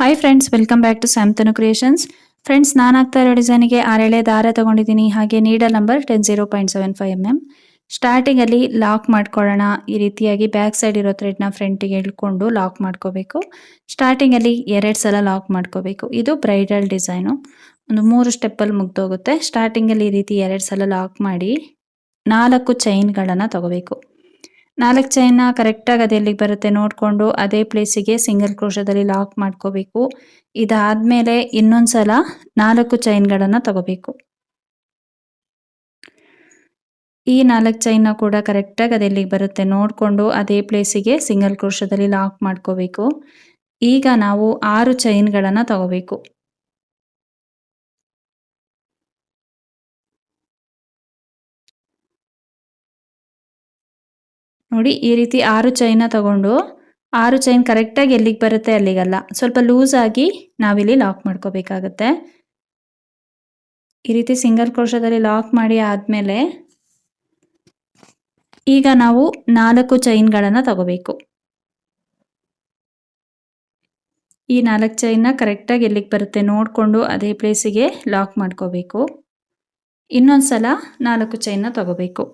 Hi friends welcome back to Samthanu creations friends ನಾನು ಆಗ್ತಾ ಇರೋ ಡಿಸೈನಿಗೆ ಆರೇಳೆ ದಾರ ತಗೊಂಡಿದ್ದೀನಿ. ಹಾಗೆ needle number ten zero point seven five M M ಸ್ಟಾರ್ಟಿಂಗಲ್ಲಿ ಲಾಕ್ ಮಾಡ್ಕೊಳ್ಳೋಣ. ಈ ರೀತಿಯಾಗಿ ಬ್ಯಾಕ್ ಸೈಡ್ ಇರೋ ಥ್ರೆಡ್ನ ಫ್ರಂಟಿಗೆ ಇಳ್ಕೊಂಡು ಲಾಕ್ ಮಾಡ್ಕೋಬೇಕು. ಸ್ಟಾರ್ಟಿಂಗಲ್ಲಿ ಎರಡು ಸಲ ಲಾಕ್ ಮಾಡ್ಕೋಬೇಕು. ಇದು ಬ್ರೈಡಲ್ ಡಿಸೈನು ಒಂದು ಮೂರು ಸ್ಟೆಪ್ಪಲ್ಲಿ ಮುಗ್ದೋಗುತ್ತೆ. ಸ್ಟಾರ್ಟಿಂಗಲ್ಲಿ ಈ ರೀತಿ ಎರಡು ಸಲ ಲಾಕ್ ಮಾಡಿ ನಾಲ್ಕು ಚೈನ್ಗಳನ್ನು ತಗೋಬೇಕು. ನಾಲ್ಕು ಚೈನ್ನ ಕರೆಕ್ಟಾಗಿ ಅದು ಎಲ್ಲಿಗೆ ಬರುತ್ತೆ ನೋಡಿಕೊಂಡು ಅದೇ ಪ್ಲೇಸಿಗೆ ಸಿಂಗಲ್ ಕ್ರೋಶದಲ್ಲಿ ಲಾಕ್ ಮಾಡ್ಕೋಬೇಕು. ಇದಾದ್ಮೇಲೆ ಇನ್ನೊಂದು ಸಲ ನಾಲ್ಕು ಚೈನ್ಗಳನ್ನು ತಗೋಬೇಕು. ಈ ನಾಲ್ಕು ಚೈನ್ನ ಕೂಡ ಕರೆಕ್ಟಾಗಿ ಅದು ಎಲ್ಲಿಗೆ ಬರುತ್ತೆ ನೋಡಿಕೊಂಡು ಅದೇ ಪ್ಲೇಸಿಗೆ ಸಿಂಗಲ್ ಕ್ರೋಶದಲ್ಲಿ ಲಾಕ್ ಮಾಡ್ಕೋಬೇಕು. ಈಗ ನಾವು ಆರು ಚೈನ್ಗಳನ್ನು ತಗೋಬೇಕು. ನೋಡಿ, ಈ ರೀತಿ ಆರು ಚೈನ ತಗೊಂಡು, ಆರು ಚೈನ್ ಕರೆಕ್ಟಾಗಿ ಎಲ್ಲಿಗೆ ಬರುತ್ತೆ ಅಲ್ಲಿಗಲ್ಲ. ಸ್ವಲ್ಪ ಲೂಸ್ ಆಗಿ ನಾವಿಲ್ಲಿ ಲಾಕ್ ಮಾಡ್ಕೋಬೇಕಾಗತ್ತೆ. ಈ ರೀತಿ ಸಿಂಗಲ್ ಕ್ರೋಶದಲ್ಲಿ ಲಾಕ್ ಮಾಡಿ ಆದಮೇಲೆ, ಈಗ ನಾವು ನಾಲ್ಕು ಚೈನ್ಗಳನ್ನು ತಗೋಬೇಕು. ಈ ನಾಲ್ಕು ಚೈನ್ನ ಕರೆಕ್ಟಾಗಿ ಎಲ್ಲಿಗೆ ಬರುತ್ತೆ ನೋಡಿಕೊಂಡು ಅದೇ ಪ್ಲೇಸಿಗೆ ಲಾಕ್ ಮಾಡ್ಕೋಬೇಕು. ಇನ್ನೊಂದು ಸಲ ನಾಲ್ಕು ಚೈನ್ನ ತಗೋಬೇಕು.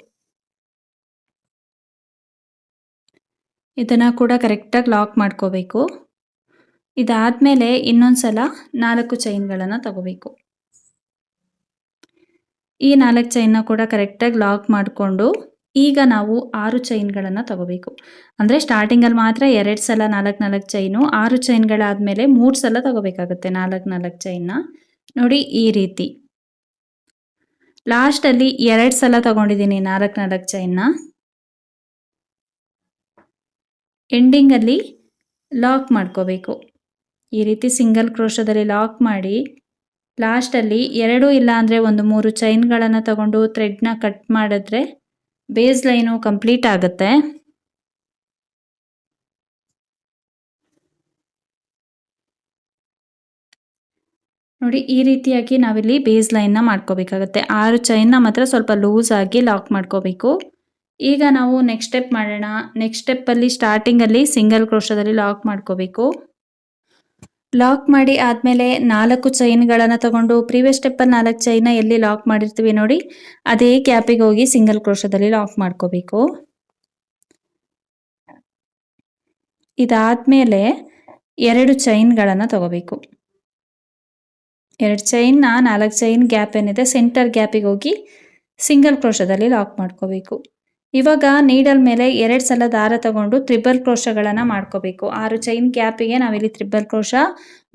ಇದನ್ನು ಕೂಡ ಕರೆಕ್ಟಾಗಿ ಲಾಕ್ ಮಾಡ್ಕೋಬೇಕು. ಇದಾದಮೇಲೆ ಇನ್ನೊಂದು ಸಲ ನಾಲ್ಕು ಚೈನ್ಗಳನ್ನು ತಗೋಬೇಕು. ಈ ನಾಲ್ಕು ಚೈನ್ನ ಕೂಡ ಕರೆಕ್ಟಾಗಿ ಲಾಕ್ ಮಾಡಿಕೊಂಡು ಈಗ ನಾವು ಆರು ಚೈನ್ಗಳನ್ನು ತಗೋಬೇಕು. ಅಂದರೆ ಸ್ಟಾರ್ಟಿಂಗಲ್ಲಿ ಮಾತ್ರ ಎರಡು ಸಲ ನಾಲ್ಕು ನಾಲ್ಕು ಚೈನು, ಆರು ಚೈನ್ಗಳಾದಮೇಲೆ ಮೂರು ಸಲ ತಗೋಬೇಕಾಗುತ್ತೆ ನಾಲ್ಕು ನಾಲ್ಕು ಚೈನ್ನ. ನೋಡಿ ಈ ರೀತಿ. ಲಾಸ್ಟಲ್ಲಿ ಎರಡು ಸಲ ತಗೊಂಡಿದ್ದೀನಿ ನಾಲ್ಕು ನಾಲ್ಕು ಚೈನ್ನ. ಎಂಡಿಂಗಲ್ಲಿ ಲಾಕ್ ಮಾಡ್ಕೋಬೇಕು. ಈ ರೀತಿ ಸಿಂಗಲ್ ಕ್ರೋಶದಲ್ಲಿ ಲಾಕ್ ಮಾಡಿ ಲಾಸ್ಟಲ್ಲಿ ಎರಡು ಇಲ್ಲ ಅಂದರೆ ಒಂದು ಮೂರು ಚೈನ್ಗಳನ್ನು ತಗೊಂಡು ಥ್ರೆಡ್ನ ಕಟ್ ಮಾಡಿದ್ರೆ ಬೇಸ್ ಲೈನು ಕಂಪ್ಲೀಟ್ ಆಗುತ್ತೆ. ನೋಡಿ, ಈ ರೀತಿಯಾಗಿ ನಾವಿಲ್ಲಿ ಬೇಸ್ ಲೈನ್ನ ಮಾಡ್ಕೋಬೇಕಾಗತ್ತೆ. ಆರು ಚೈನ್ನ ಮಾತ್ರ ಸ್ವಲ್ಪ ಲೂಸ್ ಆಗಿ ಲಾಕ್ ಮಾಡ್ಕೋಬೇಕು. ಈಗ ನಾವು ನೆಕ್ಸ್ಟ್ ಸ್ಟೆಪ್ ಮಾಡೋಣ. ನೆಕ್ಸ್ಟ್ ಸ್ಟೆಪ್ಪಲ್ಲಿ ಸ್ಟಾರ್ಟಿಂಗಲ್ಲಿ ಸಿಂಗಲ್ ಕ್ರೋಶದಲ್ಲಿ ಲಾಕ್ ಮಾಡ್ಕೋಬೇಕು. ಲಾಕ್ ಮಾಡಿ ಆದಮೇಲೆ ನಾಲ್ಕು ಚೈನ್ಗಳನ್ನು ತಗೊಂಡು ಪ್ರೀವಿಯಸ್ ಸ್ಟೆಪ್ಪಲ್ಲಿ ನಾಲ್ಕು ಚೈನ ಎಲ್ಲಿ ಲಾಕ್ ಮಾಡಿರ್ತೀವಿ ನೋಡಿ, ಅದೇ ಕ್ಯಾಪಿಗೆ ಹೋಗಿ ಸಿಂಗಲ್ ಕ್ರೋಶದಲ್ಲಿ ಲಾಕ್ ಮಾಡ್ಕೋಬೇಕು. ಇದಾದಮೇಲೆ ಎರಡು ಚೈನ್ಗಳನ್ನು ತಗೋಬೇಕು. ಎರಡು ಚೈನ್ನ ನಾಲ್ಕು ಚೈನ್ ಗ್ಯಾಪ್ ಏನಿದೆ ಸೆಂಟರ್ ಗ್ಯಾಪಿಗೆ ಹೋಗಿ ಸಿಂಗಲ್ ಕ್ರೋಶದಲ್ಲಿ ಲಾಕ್ ಮಾಡ್ಕೋಬೇಕು. ಇವಾಗ ನೀಡಲ್ ಮೇಲೆ ಎರಡು ಸಲ ದಾರ ತಗೊಂಡು ತ್ರಿಬಲ್ ಕ್ರೋಶಗಳನ್ನು ಮಾಡ್ಕೋಬೇಕು. ಆರು ಚೈನ್ ಕ್ಯಾಪಿಗೆ ನಾವಿಲ್ಲಿ ತ್ರಿಬಲ್ ಕ್ರೋಶ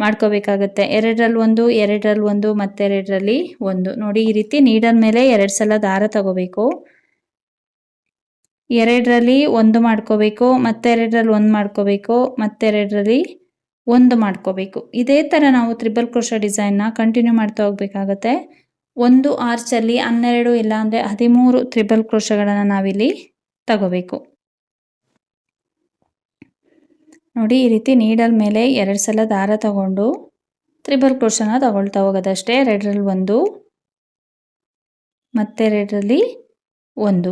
ಮಾಡ್ಕೋಬೇಕಾಗುತ್ತೆ. ಎರಡರಲ್ಲಿ ಒಂದು ಎರಡರಲ್ಲಿ ಒಂದು ಮತ್ತೆರಡರಲ್ಲಿ ಒಂದು. ನೋಡಿ ಈ ರೀತಿ ನೀಡಲ್ ಮೇಲೆ ಎರಡು ಸಲ ದಾರ ತಗೋಬೇಕು. ಎರಡರಲ್ಲಿ ಒಂದು ಮಾಡ್ಕೋಬೇಕು ಮತ್ತೆರಡರಲ್ಲಿ ಒಂದು ಮಾಡ್ಕೋಬೇಕು ಮತ್ತೆರಡರಲ್ಲಿ ಒಂದು ಮಾಡ್ಕೋಬೇಕು. ಇದೇ ಥರ ನಾವು ತ್ರಿಬಲ್ ಕ್ರೋಶ ಡಿಸೈನ್ನ ಕಂಟಿನ್ಯೂ ಮಾಡ್ತಾ ಹೋಗ್ಬೇಕಾಗತ್ತೆ. ಒಂದು ಆರ್ಚಲ್ಲಿ ಹನ್ನೆರಡು ಇಲ್ಲ ಅಂದರೆ ಹದಿಮೂರು ತ್ರಿಬಲ್ ಕ್ರೋಶಗಳನ್ನು ನಾವಿಲ್ಲಿ ತಗೋಬೇಕು. ನೋಡಿ, ಈ ರೀತಿ ನೀಡಲ್ ಮೇಲೆ ಎರಡು ಸಲ ದಾರ ತಗೊಂಡು ತ್ರಿಬಲ್ ಕ್ರೋಶನ ತಗೊಳ್ತಾ ಹೋಗೋದಷ್ಟೇ. ಎರಡರಲ್ಲಿ ಒಂದು, ಮತ್ತೆರಡರಲ್ಲಿ ಒಂದು.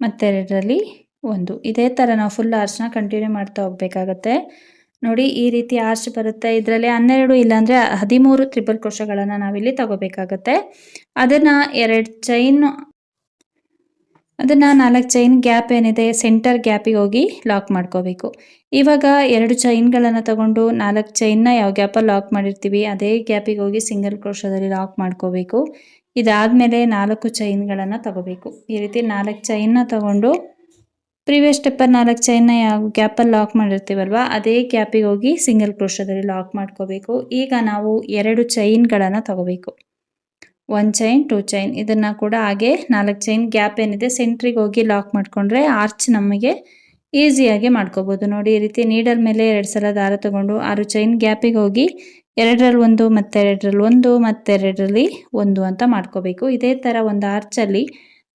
ಮತ್ತೆರಡರಲ್ಲಿ ಒಂದು. ಇದೇ ಥರ ನಾವು ಫುಲ್ ಆರ್ಚನ್ನ ಕಂಟಿನ್ಯೂ ಮಾಡ್ತಾ ಹೋಗ್ಬೇಕಾಗತ್ತೆ. ನೋಡಿ ಈ ರೀತಿ ಆರ್ಚ್ ಬರುತ್ತೆ. ಇದರಲ್ಲಿ ಹನ್ನೆರಡು ಇಲ್ಲಾಂದರೆ ಹದಿಮೂರು ತ್ರಿಬಲ್ ಕೋಶಗಳನ್ನು ನಾವಿಲ್ಲಿ ತಗೋಬೇಕಾಗತ್ತೆ. ಅದನ್ನು ಎರಡು ಚೈನ್, ಅದನ್ನು ನಾಲ್ಕು ಚೈನ್ ಗ್ಯಾಪ್ ಏನಿದೆ ಸೆಂಟರ್ ಗ್ಯಾಪಿಗೆ ಹೋಗಿ ಲಾಕ್ ಮಾಡ್ಕೋಬೇಕು. ಇವಾಗ ಎರಡು ಚೈನ್ಗಳನ್ನು ತಗೊಂಡು ನಾಲ್ಕು ಚೈನ್ನ ಯಾವ ಗ್ಯಾಪಲ್ಲಿ ಲಾಕ್ ಮಾಡಿರ್ತೀವಿ ಅದೇ ಗ್ಯಾಪಿಗೆ ಹೋಗಿ ಸಿಂಗಲ್ ಕ್ರೋಶದಲ್ಲಿ ಲಾಕ್ ಮಾಡ್ಕೋಬೇಕು. ಇದಾದಮೇಲೆ ನಾಲ್ಕು ಚೈನ್ಗಳನ್ನು ತಗೋಬೇಕು. ಈ ರೀತಿ ನಾಲ್ಕು ಚೈನ್ನ ತಗೊಂಡು ಪ್ರೀವಿಯಸ್ ಸ್ಟೆಪ್ಪರ್ ನಾಲ್ಕು ಚೈನ್ನ ಯಾವ ಗ್ಯಾಪಲ್ಲಿ ಲಾಕ್ ಮಾಡಿರ್ತೀವಲ್ವ, ಅದೇ ಗ್ಯಾಪಿಗೆ ಹೋಗಿ ಸಿಂಗಲ್ ಕ್ರೋಶದಲ್ಲಿ ಲಾಕ್ ಮಾಡ್ಕೋಬೇಕು. ಈಗ ನಾವು ಎರಡು ಚೈನ್ಗಳನ್ನು ತಗೋಬೇಕು. ಒನ್ ಚೈನ್, ಟೂ ಚೈನ್, ಇದನ್ನು ಕೂಡ ಹಾಗೆ ನಾಲ್ಕು ಚೈನ್ ಗ್ಯಾಪ್ ಏನಿದೆ ಸೆಂಟ್ರಿಗೆ ಹೋಗಿ ಲಾಕ್ ಮಾಡಿಕೊಂಡ್ರೆ ಆರ್ಚ್ ನಮಗೆ ಈಸಿಯಾಗಿ ಮಾಡ್ಕೋಬೋದು. ನೋಡಿ, ಈ ರೀತಿ ನೀಡಲ್ ಮೇಲೆ ಎರಡು ಸಲ ದಾರ ತಗೊಂಡು ಆರು ಚೈನ್ ಗ್ಯಾಪಿಗೆ ಹೋಗಿ ಎರಡರಲ್ಲಿ ಒಂದು ಮತ್ತೆರಡರಲ್ಲಿ ಒಂದು ಮತ್ತೆರಡರಲ್ಲಿ ಒಂದು ಅಂತ ಮಾಡ್ಕೋಬೇಕು. ಇದೇ ಥರ ಒಂದು ಆರ್ಚಲ್ಲಿ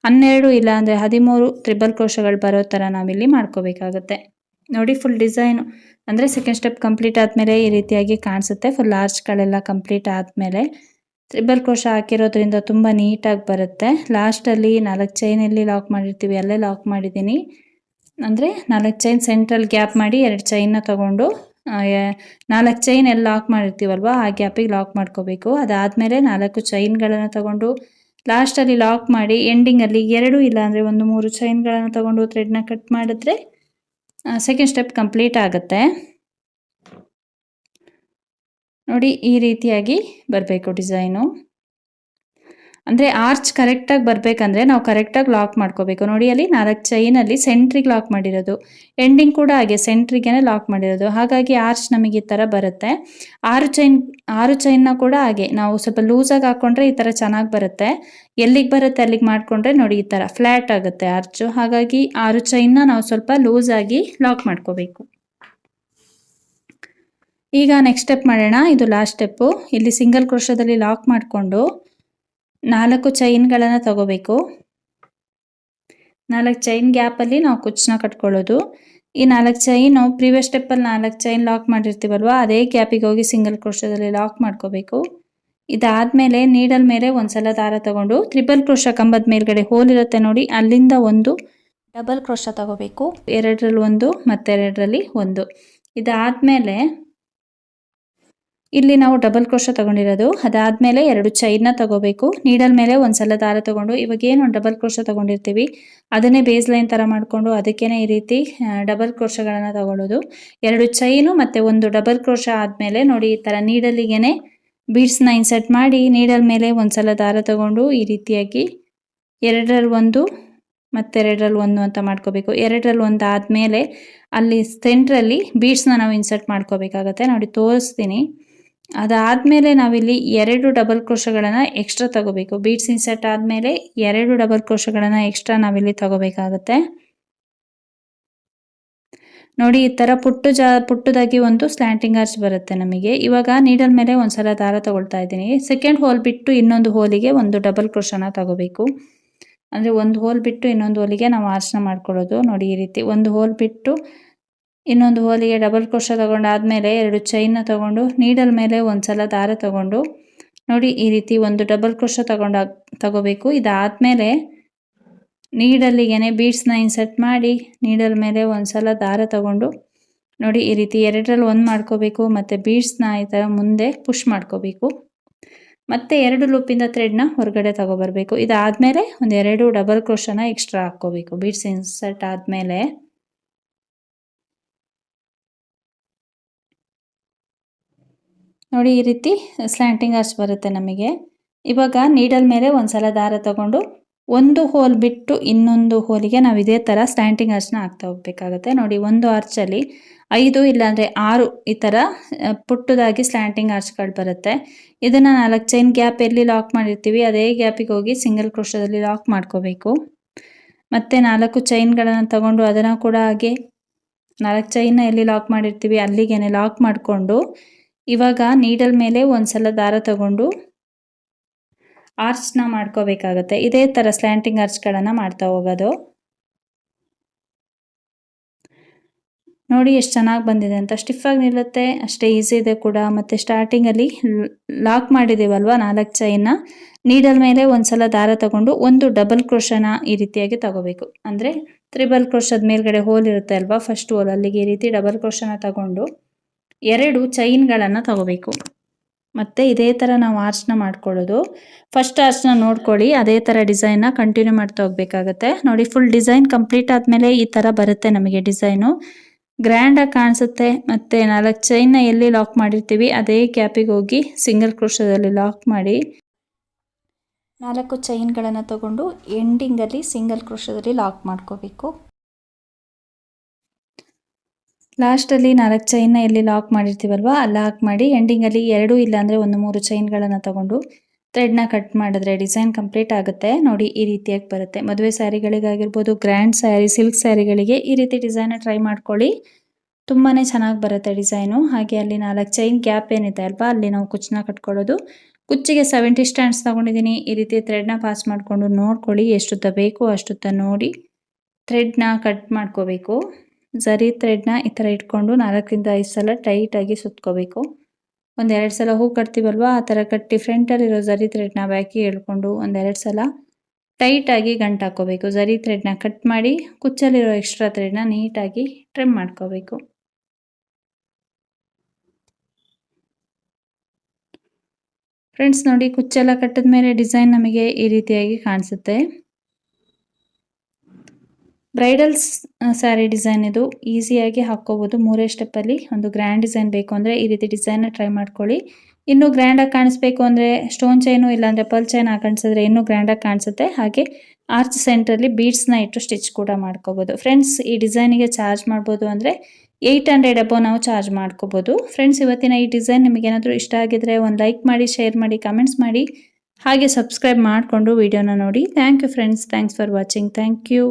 ಹನ್ನೆರಡು ಇಲ್ಲ ಅಂದರೆ ಹದಿಮೂರು ತ್ರಿಬಲ್ ಕೋಶಗಳು ಬರೋ ಥರ ನಾವಿಲ್ಲಿ ಮಾಡ್ಕೋಬೇಕಾಗುತ್ತೆ. ನೋಡಿ ಫುಲ್ ಡಿಸೈನು ಅಂದರೆ ಸೆಕೆಂಡ್ ಸ್ಟೆಪ್ ಕಂಪ್ಲೀಟ್ ಆದಮೇಲೆ ಈ ರೀತಿಯಾಗಿ ಕಾಣಿಸುತ್ತೆ. ಫುಲ್ ಲಾರ್ಜ್ಗಳೆಲ್ಲ ಕಂಪ್ಲೀಟ್ ಆದಮೇಲೆ ತ್ರಿಬಲ್ ಕೋಶ ಹಾಕಿರೋದ್ರಿಂದ ತುಂಬ ನೀಟಾಗಿ ಬರುತ್ತೆ. ಲಾಸ್ಟಲ್ಲಿ ನಾಲ್ಕು ಚೈನಲ್ಲಿ ಲಾಕ್ ಮಾಡಿರ್ತೀವಿ. ಅಲ್ಲೇ ಲಾಕ್ ಮಾಡಿದ್ದೀನಿ. ಅಂದರೆ ನಾಲ್ಕು ಚೈನ್ ಸೆಂಟ್ರಲ್ ಗ್ಯಾಪ್ ಮಾಡಿ ಎರಡು ಚೈನ್ನ ತೊಗೊಂಡು ನಾಲ್ಕು ಚೈನ್ ಎಲ್ಲ ಲಾಕ್ ಮಾಡಿರ್ತೀವಲ್ವ, ಆ ಗ್ಯಾಪಿಗೆ ಲಾಕ್ ಮಾಡ್ಕೋಬೇಕು. ಅದಾದಮೇಲೆ ನಾಲ್ಕು ಚೈನ್ಗಳನ್ನು ತಗೊಂಡು ಲಾಸ್ಟಲ್ಲಿ ಲಾಕ್ ಮಾಡಿ ಎಂಡಿಂಗಲ್ಲಿ ಎರಡು ಇಲ್ಲ ಅಂದರೆ ಒಂದು ಮೂರು ಚೈನ್ಗಳನ್ನು ತಗೊಂಡು ಥ್ರೆಡ್ನ ಕಟ್ ಮಾಡಿದ್ರೆ ಸೆಕೆಂಡ್ ಸ್ಟೆಪ್ ಕಂಪ್ಲೀಟ್ ಆಗುತ್ತೆ. ನೋಡಿ ಈ ರೀತಿಯಾಗಿ ಬರಬೇಕು ಡಿಸೈನು ಅಂದರೆ ಆರ್ಚ್ ಕರೆಕ್ಟಾಗಿ ಬರಬೇಕಂದ್ರೆ ನಾವು ಕರೆಕ್ಟಾಗಿ ಲಾಕ್ ಮಾಡ್ಕೋಬೇಕು. ನೋಡಿ ಅಲ್ಲಿ ನಾಲ್ಕು ಚೈನಲ್ಲಿ ಸೆಂಟ್ರಿಗೆ ಲಾಕ್ ಮಾಡಿರೋದು. ಎಂಡಿಂಗ್ ಕೂಡ ಹಾಗೆ ಸೆಂಟ್ರಿಗೇ ಲಾಕ್ ಮಾಡಿರೋದು. ಹಾಗಾಗಿ ಆರ್ಚ್ ನಮಗೆ ಈ ಥರ ಬರುತ್ತೆ. ಆರು ಚೈನ್ ಆರು ಚೈನ್ನ ಕೂಡ ಹಾಗೆ ನಾವು ಸ್ವಲ್ಪ ಲೂಸಾಗಿ ಹಾಕ್ಕೊಂಡ್ರೆ ಈ ಥರ ಚೆನ್ನಾಗಿ ಬರುತ್ತೆ. ಎಲ್ಲಿಗೆ ಬರುತ್ತೆ, ಅಲ್ಲಿಗೆ ಮಾಡಿಕೊಂಡ್ರೆ ನೋಡಿ ಈ ಥರ ಫ್ಲ್ಯಾಟ್ ಆಗುತ್ತೆ ಆರ್ಚು ಹಾಗಾಗಿ ಆರು ಚೈನ್ನ ನಾವು ಸ್ವಲ್ಪ ಲೂಸಾಗಿ ಲಾಕ್ ಮಾಡ್ಕೋಬೇಕು. ಈಗ ನೆಕ್ಸ್ಟ್ ಸ್ಟೆಪ್ ಮಾಡೋಣ. ಇದು ಲಾಸ್ಟ್ ಸ್ಟೆಪ್ಪು ಇಲ್ಲಿ ಸಿಂಗಲ್ ಕ್ರೋಶದಲ್ಲಿ ಲಾಕ್ ಮಾಡಿಕೊಂಡು ನಾಲ್ಕು ಚೈನ್ಗಳನ್ನು ತಗೋಬೇಕು. ನಾಲ್ಕು ಚೈನ್ ಗ್ಯಾಪಲ್ಲಿ ನಾವು ಕುಚ್ಚನ್ನ ಕಟ್ಕೊಳ್ಳೋದು. ಈ ನಾಲ್ಕು ಚೈನು ಪ್ರಿವಿಯಸ್ ಸ್ಟೆಪ್ಪಲ್ಲಿ ನಾಲ್ಕು ಚೈನ್ ಲಾಕ್ ಮಾಡಿರ್ತೀವಲ್ವ, ಅದೇ ಗ್ಯಾಪಿಗೆ ಹೋಗಿ ಸಿಂಗಲ್ ಕ್ರೋಶದಲ್ಲಿ ಲಾಕ್ ಮಾಡ್ಕೋಬೇಕು. ಇದಾದಮೇಲೆ ನೀಡಲ್ ಮೇಲೆ ಒಂದ್ಸಲ ದಾರ ತಗೊಂಡು ತ್ರಿಬಲ್ ಕ್ರೋಶ ಕಂಬದ ಮೇಲ್ಗಡೆ ಹೋಲ್ ಇರುತ್ತೆ ನೋಡಿ, ಅಲ್ಲಿಂದ ಒಂದು ಡಬಲ್ ಕ್ರೋಶ ತಗೋಬೇಕು. ಎರಡರಲ್ಲಿ ಒಂದು, ಮತ್ತೆರಡರಲ್ಲಿ ಒಂದು. ಇದಾದಮೇಲೆ ಇಲ್ಲಿ ನಾವು ಡಬಲ್ ಕ್ರೋಶ ತಗೊಂಡಿರೋದು. ಅದಾದ್ಮೇಲೆ ಎರಡು ಚೈನ್ನ ತಗೋಬೇಕು. ನೀಡಲ್ ಮೇಲೆ ಒಂದ್ಸಲ ದಾರ ತಗೊಂಡು ಇವಾಗ ಏನು ಡಬಲ್ ಕ್ರೋಶ ತಗೊಂಡಿರ್ತೀವಿ. ಅದನ್ನೇ ಬೇಸ್ ಲೈನ್ ತರ ಮಾಡಿಕೊಂಡು ಅದಕ್ಕೇನೆ ಈ ರೀತಿ ಡಬಲ್ ಕ್ರೋಶಗಳನ್ನ ತಗೊಳ್ಳೋದು. ಎರಡು ಚೈನು ಮತ್ತೆ ಒಂದು ಡಬಲ್ ಕ್ರೋಶ ಆದ್ಮೇಲೆ ನೋಡಿ ಈ ತರ ನೀಡಲಿಗೆನೆ ಬೀಡ್ಸ್ನ ಇನ್ಸರ್ಟ್ ಮಾಡಿ ನೀಡಲ್ ಮೇಲೆ ಒಂದ್ಸಲ ದಾರ ತಗೊಂಡು ಈ ರೀತಿಯಾಗಿ ಎರಡರಲ್ಲಿ ಒಂದು ಮತ್ತೆ ಎರಡರಲ್ಲಿ ಒಂದು ಅಂತ ಮಾಡ್ಕೋಬೇಕು. ಎರಡರಲ್ಲಿ ಒಂದು ಆದಮೇಲೆ ಅಲ್ಲಿ ಸೆಂಟ್ರಲ್ಲಿ ಬೀಡ್ಸ್ನ ನಾವು ಇನ್ಸರ್ಟ್ ಮಾಡ್ಕೋಬೇಕಾಗತ್ತೆ. ನೋಡಿ ತೋರಿಸ್ತೀನಿ. ಅದಾದಮೇಲೆ ನಾವಿಲ್ಲಿ ಎರಡು ಡಬಲ್ ಕ್ರೋಶಗಳನ್ನು ಎಕ್ಸ್ಟ್ರಾ ತಗೋಬೇಕು. ಬೀಟ್ಸ್ ಇನ್ಸರ್ಟ್ ಆದಮೇಲೆ ಎರಡು ಡಬಲ್ ಕ್ರೋಶಗಳನ್ನು ಎಕ್ಸ್ಟ್ರಾ ನಾವಿಲ್ಲಿ ತಗೋಬೇಕಾಗತ್ತೆ. ನೋಡಿ, ಈ ಥರ ಪುಟ್ಟು ಜಾ, ಪುಟ್ಟದಾಗಿ ಒಂದು ಸ್ಲ್ಯಾಂಟಿಂಗ್ ಆರ್ಚ್ ಬರುತ್ತೆ ನಮಗೆ. ಇವಾಗ ನೀಡಲ್ ಮೇಲೆ ಒಂದ್ಸಲ ದಾರ ತಗೊಳ್ತಾ ಇದ್ದೀನಿ. ಸೆಕೆಂಡ್ ಹೋಲ್ ಬಿಟ್ಟು ಇನ್ನೊಂದು ಹೋಲಿಗೆ ಒಂದು ಡಬಲ್ ಕ್ರೋಶನ ತಗೋಬೇಕು. ಅಂದರೆ ಒಂದು ಹೋಲ್ ಬಿಟ್ಟು ಇನ್ನೊಂದು ಹೋಲಿಗೆ ನಾವು ಆರ್ಚನ ಮಾಡ್ಕೊಳ್ಳೋದು. ನೋಡಿ, ಈ ರೀತಿ ಒಂದು ಹೋಲ್ ಬಿಟ್ಟು ಇನ್ನೊಂದು ಹೋಲಿಗೆ ಡಬಲ್ ಕ್ರೋಶ ತಗೊಂಡಾದ್ಮೇಲೆ ಎರಡು ಚೈನ್ನ ತಗೊಂಡು ನೀಡಲ್ ಮೇಲೆ ಒಂದ್ಸಲ ದಾರ ತಗೊಂಡು ನೋಡಿ ಈ ರೀತಿ ಒಂದು ಡಬಲ್ ಕ್ರೋಶ ತಗೊಂಡ ತಗೋಬೇಕು. ಇದಾದಮೇಲೆ ನೀಡಲ್ಲಿಗೆನೆ ಬೀಡ್ಸ್ನ ಇನ್ಸರ್ಟ್ ಮಾಡಿ ನೀಡಲ್ ಮೇಲೆ ಒಂದ್ಸಲ ದಾರ ತಗೊಂಡು ನೋಡಿ ಈ ರೀತಿ ಎರಡರಲ್ಲಿ ಒಂದು ಮಾಡ್ಕೋಬೇಕು ಮತ್ತು ಬೀಡ್ಸ್ನ ಈ ಥರ ಮುಂದೆ ಪುಷ್ ಮಾಡ್ಕೋಬೇಕು. ಮತ್ತೆ ಎರಡು ಲೂಪಿಂದ ಥ್ರೆಡ್ನ ಹೊರಗಡೆ ತಗೊಬರ್ಬೇಕು. ಇದಾದಮೇಲೆ ಒಂದು ಎರಡು ಡಬಲ್ ಕ್ರೋಶನ ಎಕ್ಸ್ಟ್ರಾ ಹಾಕ್ಕೋಬೇಕು. ಬೀಡ್ಸ್ ಇನ್ಸರ್ಟ್ ಆದಮೇಲೆ ನೋಡಿ ಈ ರೀತಿ ಸ್ಲ್ಯಾಂಟಿಂಗ್ ಆರ್ಚ್ ಬರುತ್ತೆ ನಮಗೆ. ಇವಾಗ ನೀಡಲ್ ಮೇಲೆ ಒಂದ್ಸಲ ದಾರ ತಗೊಂಡು ಒಂದು ಹೋಲ್ ಬಿಟ್ಟು ಇನ್ನೊಂದು ಹೋಲಿಗೆ ನಾವು ಇದೇ ಥರ ಸ್ಲ್ಯಾಂಟಿಂಗ್ ಆರ್ಚ್ನ ಹಾಕ್ತಾ ಹೋಗ್ಬೇಕಾಗತ್ತೆ. ನೋಡಿ ಒಂದು ಆರ್ಚಲ್ಲಿ ಐದು ಇಲ್ಲಾಂದರೆ ಆರು ಈ ಥರ ಪುಟ್ಟದಾಗಿ ಸ್ಲ್ಯಾಂಟಿಂಗ್ ಆರ್ಚ್ಗಳು ಬರುತ್ತೆ. ಇದನ್ನು ನಾಲ್ಕು ಚೈನ್ ಗ್ಯಾಪ್ ಎಲ್ಲಿ ಲಾಕ್ ಮಾಡಿರ್ತೀವಿ, ಅದೇ ಗ್ಯಾಪಿಗೆ ಹೋಗಿ ಸಿಂಗಲ್ ಕ್ರೋಶದಲ್ಲಿ ಲಾಕ್ ಮಾಡ್ಕೋಬೇಕು. ಮತ್ತು ನಾಲ್ಕು ಚೈನ್ಗಳನ್ನು ತಗೊಂಡು ಅದನ್ನು ಕೂಡ ಹಾಗೆ ನಾಲ್ಕು ಚೈನ್ನ ಎಲ್ಲಿ ಲಾಕ್ ಮಾಡಿರ್ತೀವಿ ಅಲ್ಲಿಗೆ ಲಾಕ್ ಮಾಡಿಕೊಂಡು ಇವಾಗ ನೀಡಲ್ ಮೇಲೆ ಒಂದ್ಸಲ ದಾರ ತಗೊಂಡು ಆರ್ಚ್ನ ಮಾಡ್ಕೋಬೇಕಾಗತ್ತೆ. ಇದೇ ಥರ ಸ್ಲ್ಯಾಂಟಿಂಗ್ ಆರ್ಚ್ಗಳನ್ನು ಮಾಡ್ತಾ ಹೋಗೋದು. ನೋಡಿ ಎಷ್ಟು ಚೆನ್ನಾಗಿ ಬಂದಿದೆ ಅಂತ. ಸ್ಟಿಫಾಗಿ ನಿಲ್ಲುತ್ತೆ, ಅಷ್ಟೇ ಈಸಿ ಇದೆ ಕೂಡ. ಮತ್ತು ಸ್ಟಾರ್ಟಿಂಗಲ್ಲಿ ಲಾಕ್ ಮಾಡಿದ್ದೀವಲ್ವ ನಾಲ್ಕು ಚೈನ್ನ ನೀಡಲ್ ಮೇಲೆ ಒಂದ್ಸಲ ದಾರ ತಗೊಂಡು ಒಂದು ಡಬಲ್ ಕ್ರೋಶನ ಈ ರೀತಿಯಾಗಿ ತಗೋಬೇಕು. ಅಂದರೆ ತ್ರಿಬಲ್ ಕ್ರೋಶದ ಮೇಲ್ಗಡೆ ಹೋಲ್ ಇರುತ್ತೆ ಅಲ್ವಾ? ಫಸ್ಟ್ ಹೋಲ್ ಅಲ್ಲಿಗೆ ಈ ರೀತಿ ಡಬಲ್ ಕ್ರೋಶನ ತಗೊಂಡು. ಎರಡು ಚೈನ್ಗಳನ್ನು ತಗೋಬೇಕು. ಮತ್ತು ಇದೇ ಥರ ನಾವು ಆರ್ಚ್ನ ಮಾಡ್ಕೊಳ್ಳೋದು. ಫಸ್ಟ್ ಆರ್ಚ್ನ ನೋಡ್ಕೊಳ್ಳಿ, ಅದೇ ಥರ ಡಿಸೈನ್ನ ಕಂಟಿನ್ಯೂ ಮಾಡ್ತಾ ಹೋಗ್ಬೇಕಾಗತ್ತೆ. ನೋಡಿ ಫುಲ್ ಡಿಸೈನ್ ಕಂಪ್ಲೀಟ್ ಆದಮೇಲೆ ಈ ಥರ ಬರುತ್ತೆ ನಮಗೆ ಡಿಸೈನು ಗ್ರ್ಯಾಂಡಾಗಿ ಕಾಣಿಸುತ್ತೆ, ಮತ್ತು ನಾಲ್ಕು ಚೈನ್ನ ಎಲ್ಲಿ ಲಾಕ್ ಮಾಡಿರ್ತೀವಿ, ಅದೇ ಕ್ಯಾಪಿಗೆ ಹೋಗಿ ಸಿಂಗಲ್ ಕ್ರೋಶದಲ್ಲಿ ಲಾಕ್ ಮಾಡಿ. ನಾಲ್ಕು ಚೈನ್ಗಳನ್ನು ತಗೊಂಡು ಎಂಡಿಂಗಲ್ಲಿ ಸಿಂಗಲ್ ಕ್ರೋಶದಲ್ಲಿ ಲಾಕ್ ಮಾಡ್ಕೋಬೇಕು. ಲಾಸ್ಟಲ್ಲಿ ನಾಲ್ಕು ಚೈನ್ನ ಎಲ್ಲಿ ಲಾಕ್ ಮಾಡಿರ್ತೀವಲ್ವ, ಅಲ್ಲಿ ಲಾಕ್ ಮಾಡಿ ಎಂಡಿಂಗಲ್ಲಿ ಎರಡು ಇಲ್ಲಾಂದರೆ ಒಂದು ಮೂರು ಚೈನ್ಗಳನ್ನು ತಗೊಂಡು ಥ್ರೆಡ್ನ ಕಟ್ ಮಾಡಿದ್ರೆ ಡಿಸೈನ್ ಕಂಪ್ಲೀಟ್ ಆಗುತ್ತೆ. ನೋಡಿ, ಈ ರೀತಿಯಾಗಿ ಬರುತ್ತೆ. ಮದುವೆ ಸ್ಯಾರಿಗಳಿಗಾಗಿರ್ಬೋದು ಗ್ರ್ಯಾಂಡ್ ಸ್ಯಾರಿ ಸಿಲ್ಕ್ ಸ್ಯಾರಿಗಳಿಗೆ ಈ ರೀತಿ ಡಿಸೈನ್ ಟ್ರೈ ಮಾಡ್ಕೊಳ್ಳಿ. ತುಂಬಾ ಚೆನ್ನಾಗಿ ಬರುತ್ತೆ ಡಿಸೈನು ಹಾಗೆ ಅಲ್ಲಿ ನಾಲ್ಕು ಚೈನ್ ಗ್ಯಾಪ್ ಏನಿದೆ ಅಲ್ವಾ, ಅಲ್ಲಿ ನಾವು ಕುಚ್ಚನ್ನ ಕಟ್ಕೊಳ್ಳೋದು. ಕುಚ್ಚಿಗೆ ಸೆವೆಂಟಿ ಸ್ಟ್ಯಾಂಡ್ಸ್ ತೊಗೊಂಡಿದ್ದೀನಿ. ಈ ರೀತಿ ಥ್ರೆಡ್ನ ಪಾಸ್ ಮಾಡಿಕೊಂಡು ನೋಡ್ಕೊಳ್ಳಿ, ಎಷ್ಟುತ್ತ ಬೇಕು ತ ನೋಡಿ ಥ್ರೆಡ್ನ ಕಟ್ ಮಾಡ್ಕೋಬೇಕು. ಜರಿ, ಥ್ರೆಡ್ನ ಈ ಥರ ಇಟ್ಕೊಂಡು ನಾಲ್ಕರಿಂದ ಐದು ಸಲ ಟೈಟಾಗಿ ಸುತ್ಕೋಬೇಕು. ಒಂದೆರಡು ಸಲ ಹೂ ಕಟ್ತೀವಲ್ವ, ಆ ಥರ ಕಟ್ಟಿ ಫ್ರಂಟಲ್ಲಿರೋ ಝರಿ ಥ್ರೆಡ್ನ ಬ್ಯಾಕಿ ಎಳ್ಕೊಂಡು ಒಂದೆರಡು ಸಲ ಟೈಟಾಗಿ ಗಂಟು ಹಾಕ್ಕೋಬೇಕು. ಝರಿ ಥ್ರೆಡ್ನ ಕಟ್ ಮಾಡಿ ಕುಚ್ಚಲ್ಲಿರೋ ಎಕ್ಸ್ಟ್ರಾ ಥ್ರೆಡ್ನ ನೀಟಾಗಿ ಟ್ರಿಮ್ ಮಾಡ್ಕೋಬೇಕು. ಫ್ರೆಂಡ್ಸ್ ನೋಡಿ, ಕುಚ್ಚೆಲ್ಲ ಕಟ್ಟಿದ ಮೇಲೆ ಡಿಸೈನ್ ನಮಗೆ ಈ ರೀತಿಯಾಗಿ ಕಾಣಿಸುತ್ತೆ. ಬ್ರೈಡಲ್ಸ್ ಸ್ಯಾರಿ ಡಿಸೈನ್ ಇದು ಈಸಿಯಾಗಿ ಹಾಕ್ಕೋಬೋದು. ಮೂರೇ ಸ್ಟೆಪ್ಪಲ್ಲಿ ಒಂದು ಗ್ರ್ಯಾಂಡ್ ಡಿಸೈನ್ ಬೇಕು ಅಂದರೆ ಈ ರೀತಿ ಡಿಸೈನ್ನ ಟ್ರೈ ಮಾಡ್ಕೊಳ್ಳಿ. ಇನ್ನೂ ಗ್ರ್ಯಾಂಡಾಗಿ ಕಾಣಿಸ್ಬೇಕು ಅಂದರೆ ಸ್ಟೋನ್ ಚೈನು ಇಲ್ಲಾಂದರೆ ಪಲ್ ಚೈನ್ ಹಾಕಿಸಿದ್ರೆ ಇನ್ನೂ ಗ್ರ್ಯಾಂಡಾಗಿ ಕಾಣಿಸುತ್ತೆ. ಹಾಗೆ ಆರ್ಚ್ ಸೆಂಟ್ರಲ್ಲಿ ಬೀಡ್ಸ್ನ ಇಟ್ಟು ಸ್ಟಿಚ್ ಕೂಡ ಮಾಡ್ಕೋಬೋದು. ಫ್ರೆಂಡ್ಸ್ ಈ ಡಿಸೈನಿಗೆ ಚಾರ್ಜ್ ಮಾಡ್ಬೋದು ಅಂದರೆ ಏಯ್ಟ್ ಹಂಡ್ರೆಡ್ ಅಬೋ ನಾವು ಚಾರ್ಜ್ ಮಾಡ್ಕೋಬೋದು. ಫ್ರೆಂಡ್ಸ್ ಇವತ್ತಿನ ಈ ಡಿಸೈನ್ ನಿಮಗೇನಾದರೂ ಇಷ್ಟ ಆಗಿದ್ರೆ ಒಂದು ಲೈಕ್ ಮಾಡಿ ಶೇರ್ ಮಾಡಿ ಕಮೆಂಟ್ಸ್ ಮಾಡಿ. ಹಾಗೆ ಸಬ್ಸ್ಕ್ರೈಬ್ ಮಾಡಿಕೊಂಡು ವಿಡಿಯೋನ ನೋಡಿ. Thank you friends thanks for watching thank you